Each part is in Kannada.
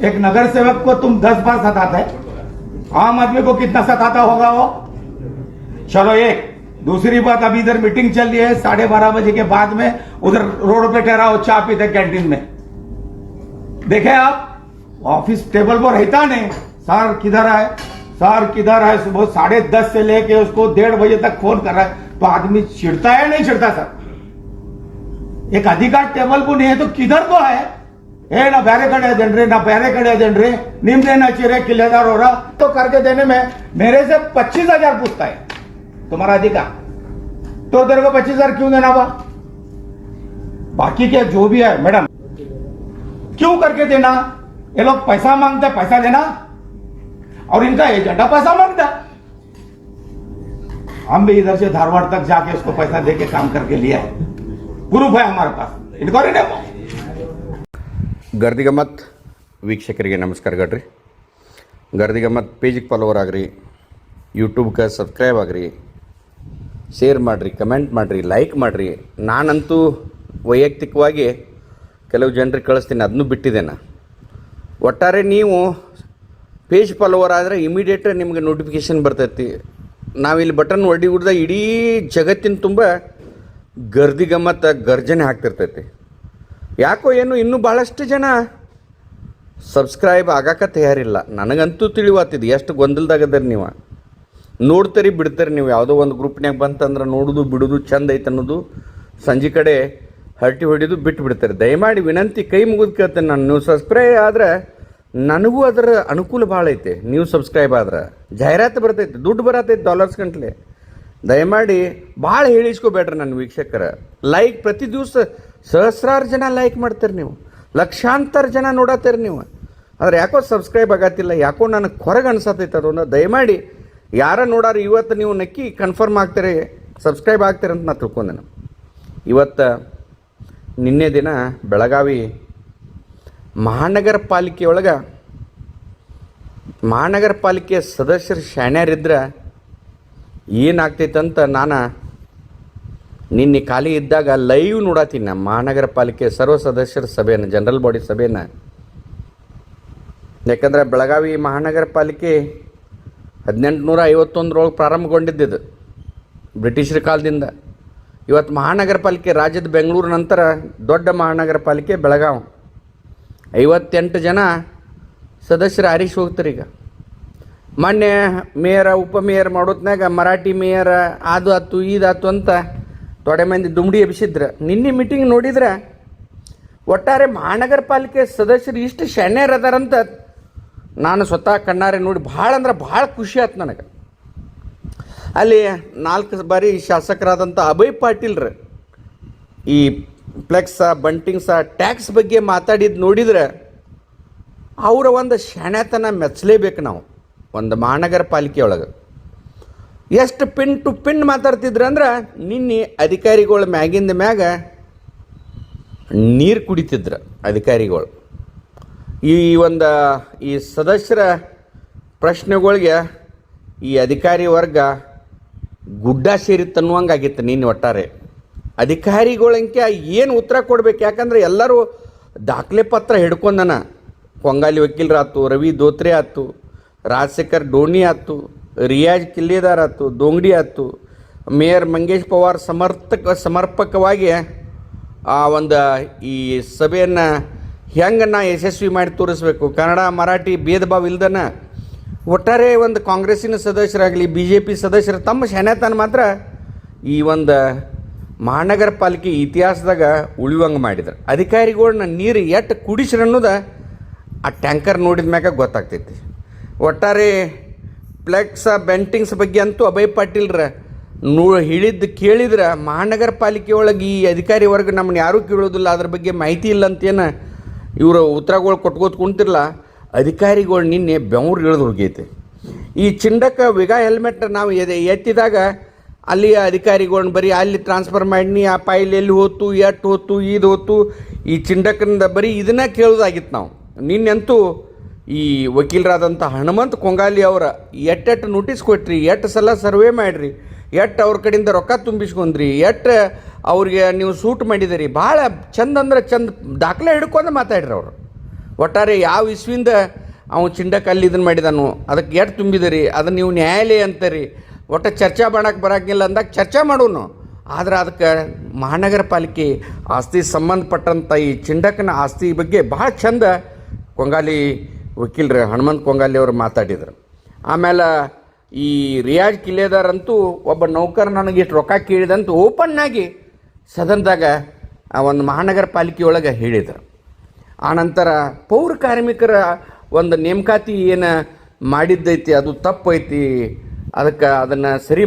एक नगर सेवक को तुम दस बार सताते? आम आदमी को कितना सताता होगा वो? चलो एक, दूसरी बात, अभी इधर मीटिंग चल रही है साढ़े बारह बजे के बाद में, उधर रोड पे ठहराओ, चाय पीते कैंटीन में। देखे आप, ऑफ़िस टेबल पर रहता नहीं। सर किधर है? सर किधर है? सुबह साढ़े दस से लेके उसको डेढ़ बजे तक फ़ोन कर रहा है। तो आदमी चिढ़ता है नहीं चिढ़ता, सर? एक अधिकार टेबल को नहीं है तो किधर को है? ए ना ಬೇರೆ ಕಡೆ ಜನರೇ ನಾ ಬೇರೆ ಕಡೆ ಜನರೇ ನಿಮ್ದೇನ ಚಿರೆ किलेदार हो रहा तो करके देने में मेरे से पच्चीस हजार पूछता है तुम्हारा अधिकार तो तेरे को पच्चीस हजार क्यों देना हुआ बाकी के जो भी है मैडम क्यों करके देना ये लोग पैसा मांगते पैसा देना और इनका एजेंडा पैसा मांगता हम भी इधर से धारवाड़ तक जाके उसको पैसा दे के काम करके लिया है प्रूफ है हमारे पास इनको नहीं देखो ಗರ್ದಿಗಮ್ಮತ್ ವೀಕ್ಷಕರಿಗೆ ನಮಸ್ಕಾರ ಗಡ್ರಿ. ಗರ್ದಿಗಮ್ಮತ್ ಪೇಜಿಗೆ ಫಾಲೋವರ್ ಆಗ್ರಿ ಯೂಟ್ಯೂಬ್ಗೆ ಸಬ್ಸ್ಕ್ರೈಬ್ ಆಗ್ರಿ ಶೇರ್ ಮಾಡಿರಿ ಕಮೆಂಟ್ ಮಾಡಿರಿ ಲೈಕ್ ಮಾಡಿರಿ. ನಾನಂತೂ ವೈಯಕ್ತಿಕವಾಗಿ ಕೆಲವು ಜನರಿಗೆ ಕಳಿಸ್ತೀನಿ ಅದನ್ನು ಬಿಟ್ಟಿದ್ದೇನೆ. ಒಟ್ಟಾರೆ ನೀವು ಪೇಜ್ ಫಾಲೋವರ್ ಆದರೆ ಇಮಿಡಿಯೇಟ್ ನಿಮಗೆ ನೋಟಿಫಿಕೇಶನ್ ಬರ್ತೈತಿ. ನಾವಿಲ್ಲಿ ಬಟನ್ ಒಡ್ಡಿ ಹುಡ್ದ ಇಡೀ ಜಗತ್ತಿನ ತುಂಬ ಗರ್ದಿಗಮ್ಮತ್ತ ಗರ್ಜನೆ ಆಗ್ತಿರ್ತೈತಿ. ಯಾಕೋ ಏನು ಇನ್ನೂ ಭಾಳಷ್ಟು ಜನ ಸಬ್ಸ್ಕ್ರೈಬ್ ಆಗಕ್ಕೆ ತಯಾರಿಲ್ಲ. ನನಗಂತೂ ತಿಳಿವಾತಿದ್ದು ಎಷ್ಟು ಗೊಂದಲದಾಗದರಿ ನೀವು. ನೋಡ್ತೀರಿ ಬಿಡ್ತೀರಿ ನೀವು ಯಾವುದೋ ಒಂದು ಗ್ರೂಪ್ನ್ಯಾಗ ಬಂತಂದ್ರೆ ನೋಡೋದು ಬಿಡೋದು ಚಂದ ಐತೆ ಅನ್ನೋದು ಸಂಜೆ ಕಡೆ ಹರಟಿ ಹೊಡಿದು ಬಿಟ್ಟು ಬಿಡ್ತಾರೆ ದಯಮಾಡಿ ವಿನಂತಿ ಕೈ ಮುಗಿದು ಕೇಳ್ತೇನೆ ನಾನು. ನೀವು ಸಬ್ಸ್ಕ್ರೈಬ್ ಆದ್ರೆ ನನಗೂ ಅದರ ಅನುಕೂಲ ಭಾಳ ಐತೆ. ನೀವು ಸಬ್ಸ್ಕ್ರೈಬ್ ಆದ್ರೆ. ಜಾಹೀರಾತು ಬರ್ತೈತೆ, ದುಡ್ಡು ಬರತೈತೆ ಡಾಲರ್ಸ್ ಗಂಟ್ಲೆ. ದಯಮಾಡಿ ಭಾಳ ಹೇಳಿಸ್ಕೋಬೇಡ್ರಿ ನನ್ನ ವೀಕ್ಷಕರ. ಲೈಕ್ ಪ್ರತಿ ದಿವಸ ಸಹಸ್ರಾರು ಜನ ಲೈಕ್ ಮಾಡ್ತೀರಿ ನೀವು. ಲಕ್ಷಾಂತರ ಜನ ನೋಡತ್ತೀರಿ ನೀವು. ಆದರೆ ಯಾಕೋ ಸಬ್ಸ್ಕ್ರೈಬ್ ಆಗತ್ತಿಲ್ಲ, ಯಾಕೋ ನನಗೆ ಹೊರಗೆ ಅನ್ಸತೈತೆ ಅದೊಂದು. ದಯಮಾಡಿ ಯಾರ ನೋಡಾರ ಇವತ್ತು ನೀವು ನಕ್ಕಿ ಕನ್ಫರ್ಮ್ ಆಗ್ತೀರಿ ಸಬ್ಸ್ಕ್ರೈಬ್ ಆಗ್ತೀರಿ ಅಂತ ನಾನು ತಿಳ್ಕೊಂಡೆ ನಾನು ಇವತ್ತು ನಿನ್ನೆ ದಿನ ಬೆಳಗಾವಿ ಮಹಾನಗರ ಪಾಲಿಕೆಯೊಳಗೆ ಮಹಾನಗರ ಪಾಲಿಕೆಯ ಸದಸ್ಯರು ಶಾಣ್ಯರಿದ್ರೆ ಏನಾಗ್ತೈತಂತ ನಾನು ನಿನ್ನೆ ಖಾಲಿ ಇದ್ದಾಗ ಲೈವ್ ನೋಡತ್ತೀನಿ ನಮ್ಮ ಮಹಾನಗರ ಪಾಲಿಕೆ ಸರ್ವ ಸದಸ್ಯರ ಸಭೆಯನ್ನು ಜನರಲ್ ಬಾಡಿ ಸಭೆಯನ್ನು. ಯಾಕಂದ್ರೆ ಬೆಳಗಾವಿ ಮಹಾನಗರ ಪಾಲಿಕೆ ಹದಿನೆಂಟುನೂರ ಐವತ್ತೊಂದರೊಳಗೆ ಪ್ರಾರಂಭಗೊಂಡಿದ್ದು ಬ್ರಿಟಿಷರ ಕಾಲದಿಂದ. ಇವತ್ತು ಮಹಾನಗರ ಪಾಲಿಕೆ ರಾಜ್ಯದ ಬೆಂಗಳೂರು ನಂತರ ದೊಡ್ಡ ಮಹಾನಗರ ಪಾಲಿಕೆ ಬೆಳಗಾವಿ. ಐವತ್ತೆಂಟು ಜನ ಸದಸ್ಯರು ಆರಿಸಿ ಹೋಗ್ತಾರೆ ಈಗ. ಮೊನ್ನೆ ಮೇಯರ ಉಪಮೇಯರ್ ಮಾಡೋತ್ನಾಗ ಮರಾಠಿ ಮೇಯರ್ ಅದು ಆತು ಇದಾತು ಅಂತ ತೊಡೆ ಮಂದಿ ದುಮ್ಡಿ ಎಬ್ಸಿದ್ರು ನಿನ್ನೆ ಮೀಟಿಂಗ್ ನೋಡಿದ್ರೆ ಒಟ್ಟಾರೆ ಮಹಾನಗರ ಪಾಲಿಕೆ ಸದಸ್ಯರು ಇಷ್ಟು ಶಣ್ಯರ್ ಅದಾರಂತ ನಾನು ಸ್ವತಃ ಕಣ್ಣಾರೆ ನೋಡಿ ಭಾಳ ಅಂದ್ರೆ ಭಾಳ ಖುಷಿ ಆಯ್ತು ನನಗೆ. ಅಲ್ಲಿ ನಾಲ್ಕು ಬಾರಿ ಶಾಸಕರಾದಂಥ ಅಭಯ್ ಪಾಟೀಲ್ರು ಈ ಫ್ಲೆಕ್ಸ, ಬಂಟಿಂಗ್ಸ, ಟ್ಯಾಕ್ಸ್ ಬಗ್ಗೆ ಮಾತಾಡಿದ್ದು ನೋಡಿದ್ರೆ ಅವರ ಒಂದು ಶಣೆತನ ಮೆಚ್ಚಲೇಬೇಕು ನಾವು ಒಂದು ಮಹಾನಗರ ಪಾಲಿಕೆ ಒಳಗೆ ಎಷ್ಟು ಪಿನ್ ಟು ಪಿನ್ ಮಾತಾಡ್ತಿದ್ರು ಅಂದ್ರೆ ನಿನ್ನೆ ಅಧಿಕಾರಿಗಳ ಮ್ಯಾಗಿಂದ ಮ್ಯಾಗ ನೀರು ಕುಡಿತಿದ್ರು ಅಧಿಕಾರಿಗಳು. ಈ ಒಂದು, ಈ ಸದಸ್ಯರ ಪ್ರಶ್ನೆಗಳಿಗೆ ಈ ಅಧಿಕಾರಿ ವರ್ಗ ಗುಡ್ಡ ಸೇರಿತ್ತು ಅನ್ನುವಂಗಾಗಿತ್ತು ನಿನ್ನೆ ಒಟ್ಟಾರೆ. ಅಧಿಕಾರಿಗಳಂಕೆ ಏನು ಉತ್ತರ ಕೊಡ್ಬೇಕು? ಯಾಕಂದ್ರೆ ಎಲ್ಲರೂ ದಾಖಲೆ ಪತ್ರ ಹಿಡ್ಕೊಂಡನ. ಕೊಂಗಾಲಿ ವಕೀಲರಾತು, ರವಿ ದೋತ್ರೆ ಆಯ್ತು ರಾಜಶೇಖರ್ ಡೋಣಿ ಆತು ರಿಯಾಜ್ ಕಿಲ್ಲಿದಾರ್ ಆಯ್ತು, ದೋಂಗಡಿ ಆಯ್ತು, ಮೇಯರ್ ಮಂಗೇಶ್ ಪವಾರ್ ಸಮರ್ಥಕ, ಸಮರ್ಪಕವಾಗಿ ಆ ಒಂದು ಈ ಸಭೆಯನ್ನು ಹೆಂಗೆ ನಾ ಯಶಸ್ವಿ ಮಾಡಿ ತೋರಿಸ್ಬೇಕು. ಕನ್ನಡ, ಮರಾಠಿ ಭೇದ ಭಾವ ಇಲ್ದನ ಒಟ್ಟಾರೆ ಒಂದು ಕಾಂಗ್ರೆಸ್ಸಿನ ಸದಸ್ಯರಾಗಲಿ ಬಿ ಜೆ ಪಿ ಸದಸ್ಯರು ತಮ್ಮ ಶನತನ ಮಾತ್ರ ಈ ಒಂದು ಮಹಾನಗರ ಪಾಲಿಕೆ ಇತಿಹಾಸದಾಗ ಉಳಿವಂಗೆ ಮಾಡಿದ್ರು. ಅಧಿಕಾರಿಗಳ್ನ ನೀರು ಎಟ್ಟು ಕುಡಿಸ್ರನ್ನೋದು ಆ ಟ್ಯಾಂಕರ್ ನೋಡಿದ ಮ್ಯಾಗ ಗೊತ್ತಾಗ್ತೈತಿ. ಒಟ್ಟಾರೆ ಫ್ಲೆಕ್ಸ್ ಬೆಂಟಿಂಗ್ಸ್ ಬಗ್ಗೆ ಅಂತೂ ಅಭಯ್ ಪಾಟೀಲ್ರ ನೋ ಹೇಳಿದ್ದು ಕೇಳಿದ್ರೆ ಮಹಾನಗರ ಪಾಲಿಕೆ ಒಳಗೆ ಈ ಅಧಿಕಾರಿ ವರ್ಗ ನಮ್ಮನ್ನ ಯಾರೂ ಕೇಳೋದಿಲ್ಲ. ಅದ್ರ ಬಗ್ಗೆ ಮಾಹಿತಿ ಇಲ್ಲ ಅಂತೇನು ಇವರು ಉತ್ತರಗಳು ಕೊಟ್ಕೋತ ಕುಂತಿರಲ್ಲ ಅಧಿಕಾರಿಗಳು ನಿನ್ನೆ ಬೆವರು ಇಳಿದು ಹೋಗೈತೆ ಈ ಚಿಂಡಕ ವಿಗ ಹೆಲ್ಮೆಟ್ ನಾವು ಎದೆ ಎತ್ತಿದಾಗ ಅಲ್ಲಿ ಅಧಿಕಾರಿಗಳನ್ನ ಬರೀ ಅಲ್ಲಿ ಟ್ರಾನ್ಸ್ಫರ್ ಮಾಡಿ ಆ ಫೈಲ್ ಎಲ್ಲಿ ಹೋತು ಎಟ್ಟು ಹೋತು ಇದು ಹೋತು ಈ ಚಿಂಡಕ್ಕನಿಂದ ಬರೀ ಇದನ್ನ ಕೇಳೋದಾಗಿತ್ತು ನಾವು. ನಿನ್ನೆಂತೂ ಈ ವಕೀಲರಾದಂಥ ಹನುಮಂತ್ ಕೊಂಗಾಲಿ ಅವರ ಎಟ್ಟೆಟ್ಟು ನೋಟಿಸ್ ಕೊಟ್ರಿ ಎಷ್ಟು ಸಲ ಸರ್ವೆ ಮಾಡಿರಿ, ಎಟ್ಟು ಅವ್ರ ಕಡೆಯಿಂದ ರೊಕ್ಕ ತುಂಬಿಸ್ಕೊಂಡ್ರಿ, ಎಟ್ಟು ಅವ್ರಿಗೆ ನೀವು ಸೂಟ್ ಮಾಡಿದಿರಿ, ಭಾಳ ಚಂದ ಅಂದ್ರೆ ಚಂದ ದಾಖಲೆ ಹಿಡ್ಕೊಂಡು ಮಾತಾಡ್ರಿ ಅವರು. ಒಟ್ಟಾರೆ ಯಾವ ಇಸ್ವಿಂದ ಅವನು ಚಿಂಡಕಲ್ಲಿ ಇದನ್ನು ಮಾಡಿದಾನು ಅದಕ್ಕೆ ಎಷ್ಟು ತುಂಬಿದಿರಿ ಅದನ್ನು ನೀವು ನ್ಯಾಯಾಲಯ ಅಂತೀರಿ, ಒಟ್ಟು ಚರ್ಚೆ ಮಾಡೋಕ್ಕೆ ಬರೋಕ್ಕಿಲ್ಲ ಅಂದಾಗ ಚರ್ಚೆ ಮಾಡೋನು. ಆದ್ರೆ ಅದಕ್ಕೆ ಮಹಾನಗರ ಪಾಲಿಕೆ ಆಸ್ತಿ ಸಂಬಂಧಪಟ್ಟಂಥ ಈ ಚಿಂಡಕನ ಆಸ್ತಿ ಬಗ್ಗೆ ಭಾಳ ಚಂದ ಕೊಂಗಾಲಿ ವಕೀಲರು ಹನುಮಂತ್ ಕೊಂಗಾಲಿ ಅವರು ಮಾತಾಡಿದರು. ಆಮೇಲೆ ಈ ರಿಯಾಜ್ ಕಿಲೇದಾರ್ ಅಂತೂ ಒಬ್ಬ ನೌಕರ ನನಗೆ ಇಷ್ಟು ರೊಕ್ಕ ಕೇಳಿದಂತೂ ಓಪನ್ನಾಗಿ ಸದನದಾಗ ಆ ಒಂದು ಮಹಾನಗರ ಪಾಲಿಕೆಯೊಳಗೆ ಹೇಳಿದರು. ಆನಂತರ ಪೌರ ಕಾರ್ಮಿಕರ ಒಂದು ನೇಮಕಾತಿ ಏನು ಮಾಡಿದ್ದೈತಿ, ಅದು ತಪ್ಪೈತಿ, ಅದಕ್ಕೆ ಅದನ್ನು ಸರಿ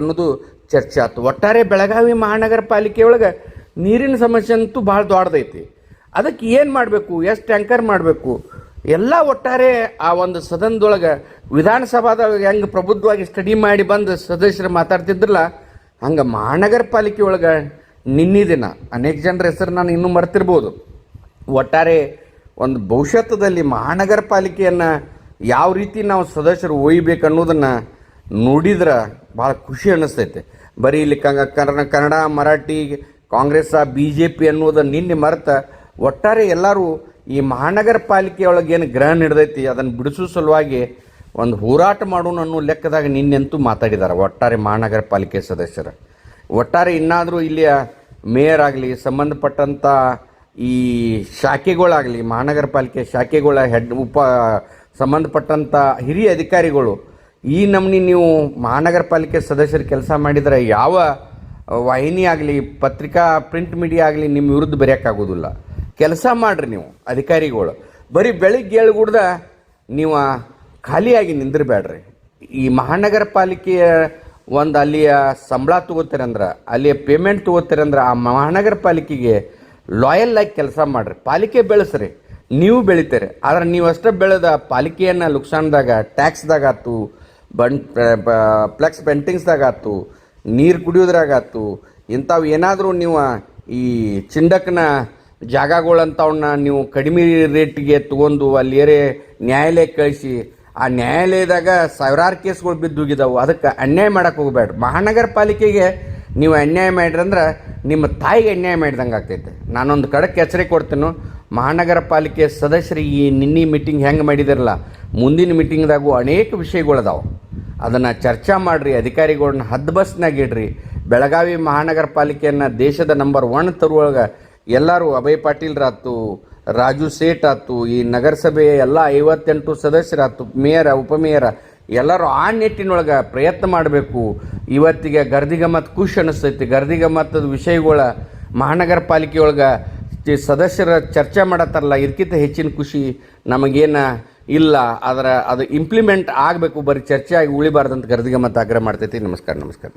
ಅನ್ನೋದು ಚರ್ಚೆ ಆಯ್ತು ಒಟ್ಟಾರೆ ಬೆಳಗಾವಿ ಮಹಾನಗರ ಪಾಲಿಕೆಯೊಳಗೆ ನೀರಿನ ಸಮಸ್ಯೆ ಅಂತೂ ಭಾಳ ದೊಡ್ಡದೈತಿ. ಅದಕ್ಕೆ ಏನು ಮಾಡಬೇಕು, ಎಷ್ಟು ಟ್ಯಾಂಕರ್ ಮಾಡಬೇಕು ಎಲ್ಲ ಒಟ್ಟಾರೆ ಆ ಒಂದು ಸದನದೊಳಗೆ ವಿಧಾನಸಭಾದಾಗ ಹೆಂಗೆ ಪ್ರಬುದ್ಧವಾಗಿ ಸ್ಟಡಿ ಮಾಡಿ ಬಂದು ಸದಸ್ಯರು ಮಾತಾಡ್ತಿದ್ರಲ್ಲ, ಹಂಗೆ ಮಹಾನಗರ ಪಾಲಿಕೆ ಒಳಗೆ ನಿನ್ನೆ ದಿನ ಅನೇಕ ಜನರ ಹೆಸರು ನಾನು ಇನ್ನೂ ಮರ್ತಿರ್ಬೋದು. ಒಟ್ಟಾರೆ ಒಂದು ಭವಿಷ್ಯತ್ತದಲ್ಲಿ ಮಹಾನಗರ ಪಾಲಿಕೆಯನ್ನು ಯಾವ ರೀತಿ ನಾವು ಸದಸ್ಯರು ಒಯ್ಬೇಕು ಅನ್ನೋದನ್ನು ನೋಡಿದ್ರೆ ಭಾಳ ಖುಷಿ ಅನ್ನಿಸ್ತೈತೆ. ಬರೀ ಇಲ್ಲಿ ಕನ್ನಡ ಕನ್ನಡ, ಮರಾಠಿ ಕಾಂಗ್ರೆಸ್ಸ ಬಿ ಜೆ ಪಿ ಅನ್ನೋದನ್ನು ನಿನ್ನೆ ಮರೆತ ಒಟ್ಟಾರೆ ಎಲ್ಲರೂ ಈ ಮಹಾನಗರ ಪಾಲಿಕೆಯೊಳಗೆ ಏನು ಗ್ರಹ ಹಿಡ್ದೈತಿ ಅದನ್ನು ಬಿಡಿಸೋ ಸಲುವಾಗಿ ಒಂದು ಹೋರಾಟ ಮಾಡೋಣ ಅನ್ನೋ ಲೆಕ್ಕದಾಗ ನಿನ್ನೆಂತೂ ಮಾತಾಡಿದ್ದಾರೆ ಒಟ್ಟಾರೆ ಮಹಾನಗರ ಪಾಲಿಕೆ ಸದಸ್ಯರು. ಒಟ್ಟಾರೆ ಇನ್ನಾದರೂ ಇಲ್ಲಿಯ ಮೇಯರ್ ಆಗಲಿ ಸಂಬಂಧಪಟ್ಟಂಥ ಈ ಶಾಖೆಗಳಾಗಲಿ, ಮಹಾನಗರ ಪಾಲಿಕೆ ಶಾಖೆಗಳ ಹೆಡ್, ಉಪ ಸಂಬಂಧಪಟ್ಟಂಥ ಹಿರಿಯ ಅಧಿಕಾರಿಗಳು, ಈ ನಮೂನಿ ನೀವು ಮಹಾನಗರ ಪಾಲಿಕೆ ಸದಸ್ಯರು ಕೆಲಸ ಮಾಡಿದರೆ ಯಾವ ವಾಹಿನಿ ಆಗಲಿ ಪತ್ರಿಕಾ, ಪ್ರಿಂಟ್ ಮೀಡಿಯಾ ಆಗಲಿ ನಿಮ್ಮ ವಿರುದ್ಧ ಬರೆಯೋಕ್ಕಾಗೋದಿಲ್ಲ. ಕೆಲಸ ಮಾಡಿರಿ ನೀವು, ಅಧಿಕಾರಿಗಳು. ಬರೀ ಬೆಳಿಗ್ಗೆ ಏಳುಗುಡ್ದ ನೀವು ಖಾಲಿಯಾಗಿ ನಿಂದಿರಬೇಡ್ರಿ ಈ ಮಹಾನಗರ ಪಾಲಿಕೆಯ ಒಂದು ಅಲ್ಲಿಯ ಸಂಬಳ ತಗೋತೀರಂದ್ರೆ, ಅಲ್ಲಿಯ ಪೇಮೆಂಟ್ ತಗೋತೀರಂದ್ರೆ, ಆ ಮಹಾನಗರ ಪಾಲಿಕೆಗೆ ಲಾಯಲ್ ಆಗಿ ಕೆಲಸ ಮಾಡಿರಿ. ಪಾಲಿಕೆ ಬೆಳೆಸ್ರಿ, ನೀವು ಬೆಳಿತೀರಿ. ಆದರೆ ನೀವು ಅಷ್ಟೇ ಬೆಳೆದ ಪಾಲಿಕೆಯನ್ನು ಲುಕ್ಸಾನ್ದಾಗ ಟ್ಯಾಕ್ಸ್ದಾಗ ಆಯ್ತು ಬನ್ ಫ್ಲೆಕ್ಸ್ ಪೆಂಟಿಂಗ್ಸ್ದಾಗ ಆಯ್ತು ನೀರು ಕುಡಿಯೋದ್ರಾಗ ಆಯ್ತು ಇಂಥವು ಏನಾದರೂ ನೀವು ಈ ಚಿಂಡಕ್ನ ಜಾಗಗಳಂಥವನ್ನ ನೀವು ಕಡಿಮೆ ರೇಟಿಗೆ ತೊಗೊಂಡು ಅಲ್ಲಿ ಏರೇ ನ್ಯಾಯಾಲಯಕ್ಕೆ ಕಳಿಸಿ, ಆ ನ್ಯಾಯಾಲಯದಾಗ ಸಾವಿರಾರು ಕೇಸ್ಗಳು ಬಿದ್ದೋಗಿದ್ದಾವೆ ಅದಕ್ಕೆ ಅನ್ಯಾಯ ಮಾಡಕ್ಕೆ ಹೋಗ್ಬೇಡ್ರಿ ಮಹಾನಗರ ಪಾಲಿಕೆಗೆ ನೀವು ಅನ್ಯಾಯ ಮಾಡ್ರಂದ್ರೆ ನಿಮ್ಮ ತಾಯಿಗೆ ಅನ್ಯಾಯ ಮಾಡಿದಂಗೆ ಆಗ್ತೈತೆ. ನಾನೊಂದು ಕಡಕ್ಕೆ ಎಚ್ಚರಿಕೆ ಕೊಡ್ತೀನಿ, ಮಹಾನಗರ ಪಾಲಿಕೆ ಸದಸ್ಯರಿಗೆ ಈ ನಿನ್ನೆ ಮೀಟಿಂಗ್ ಹೆಂಗೆ ಮಾಡಿದಿರಲ್ಲ, ಮುಂದಿನ ಮೀಟಿಂಗ್ದಾಗೂ ಅನೇಕ ವಿಷಯಗಳದಾವೆ ಅದನ್ನು ಚರ್ಚೆ ಮಾಡಿರಿ ಅಧಿಕಾರಿಗಳನ್ನ ಹದ್ಬಸ್ನಾಗಿಡ್ರಿ ಬೆಳಗಾವಿ ಮಹಾನಗರ ಪಾಲಿಕೆಯನ್ನು ದೇಶದ ನಂಬರ್ ಒನ್ ತರುವೊಳಗೆ ಎಲ್ಲರೂ ಅಭಯ್ ಪಾಟೀಲ್ರಾತು ರಾಜು ಸೇಠ್ ಆತು ಈ ನಗರಸಭೆಯ ಎಲ್ಲ ಐವತ್ತೆಂಟು ಸದಸ್ಯರಾತು ಮೇಯರ, ಉಪಮೇಯರ, ಎಲ್ಲರೂ ಆ ನಿಟ್ಟಿನೊಳಗೆ ಪ್ರಯತ್ನ ಮಾಡಬೇಕು. ಇವತ್ತಿಗೆ ಗರ್ದಿಗಮ್ಮತ್ ಖುಷಿ ಅನಿಸ್ತೈತಿ. ಗರ್ದಿಗಮ್ಮತ್ತದ ವಿಷಯಗಳ ಮಹಾನಗರ ಪಾಲಿಕೆಯೊಳಗೆ ಸದಸ್ಯರ ಚರ್ಚೆ ಮಾಡತ್ತಾರಲ್ಲ ಇದಕ್ಕಿಂತ ಹೆಚ್ಚಿನ ಖುಷಿ ನಮಗೇನ ಇಲ್ಲ. ಆದರೆ ಅದು ಇಂಪ್ಲಿಮೆಂಟ್ ಆಗಬೇಕು, ಬರೀ ಚರ್ಚೆ ಆಗಿ ಉಳಿಬಾರ್ದಂತ ಗರ್ದಿಗಮ್ಮತ್ ಆಗ್ರಹ ಮಾಡ್ತೈತಿ. ನಮಸ್ಕಾರ ನಮಸ್ಕಾರ.